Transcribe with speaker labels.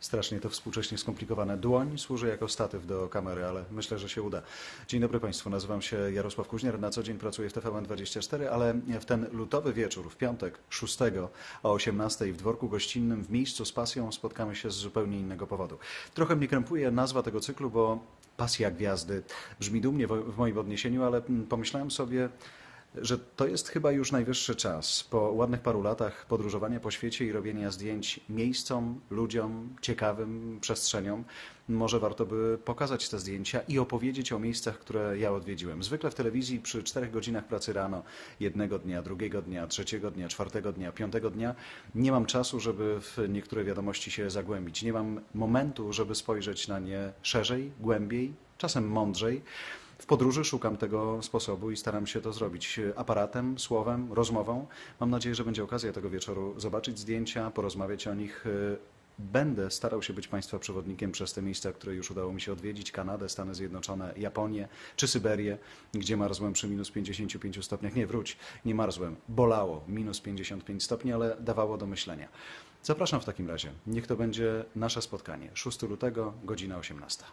Speaker 1: Strasznie to współcześnie skomplikowane. Dłoń służy jako statyw do kamery, ale myślę, że się uda. Dzień dobry Państwu, nazywam się Jarosław Kuźniar, na co dzień pracuję w TVN24, ale w ten lutowy wieczór, w piątek 6 o 18 w dworku gościnnym w miejscu z pasją spotkamy się z zupełnie innego powodu. Trochę mnie krępuje nazwa tego cyklu, bo pasja gwiazdy brzmi dumnie w w moim odniesieniu, ale mm, pomyślałem sobie, że to jest chyba już najwyższy czas. Po ładnych paru latach podróżowania po świecie i robienia zdjęć miejscom, ludziom, ciekawym przestrzeniom, może warto by pokazać te zdjęcia i opowiedzieć o miejscach, które ja odwiedziłem. Zwykle w telewizji przy czterech godzinach pracy rano, jednego dnia, drugiego dnia, trzeciego dnia, czwartego dnia, piątego dnia, nie mam czasu, żeby w niektóre wiadomości się zagłębić. Nie mam momentu, żeby spojrzeć na nie szerzej, głębiej, czasem mądrzej. W podróży szukam tego sposobu i staram się to zrobić aparatem, słowem, rozmową. Mam nadzieję, że będzie okazja tego wieczoru zobaczyć zdjęcia, porozmawiać o nich. Będę starał się być Państwa przewodnikiem przez te miejsca, które już udało mi się odwiedzić. Kanadę, Stany Zjednoczone, Japonię czy Syberię, gdzie marzłem przy minus 55 stopniach. Nie, wróć, nie marzłem. Bolało minus 55 stopni, ale dawało do myślenia. Zapraszam w takim razie. Niech to będzie nasze spotkanie. 6 lutego, godzina 18.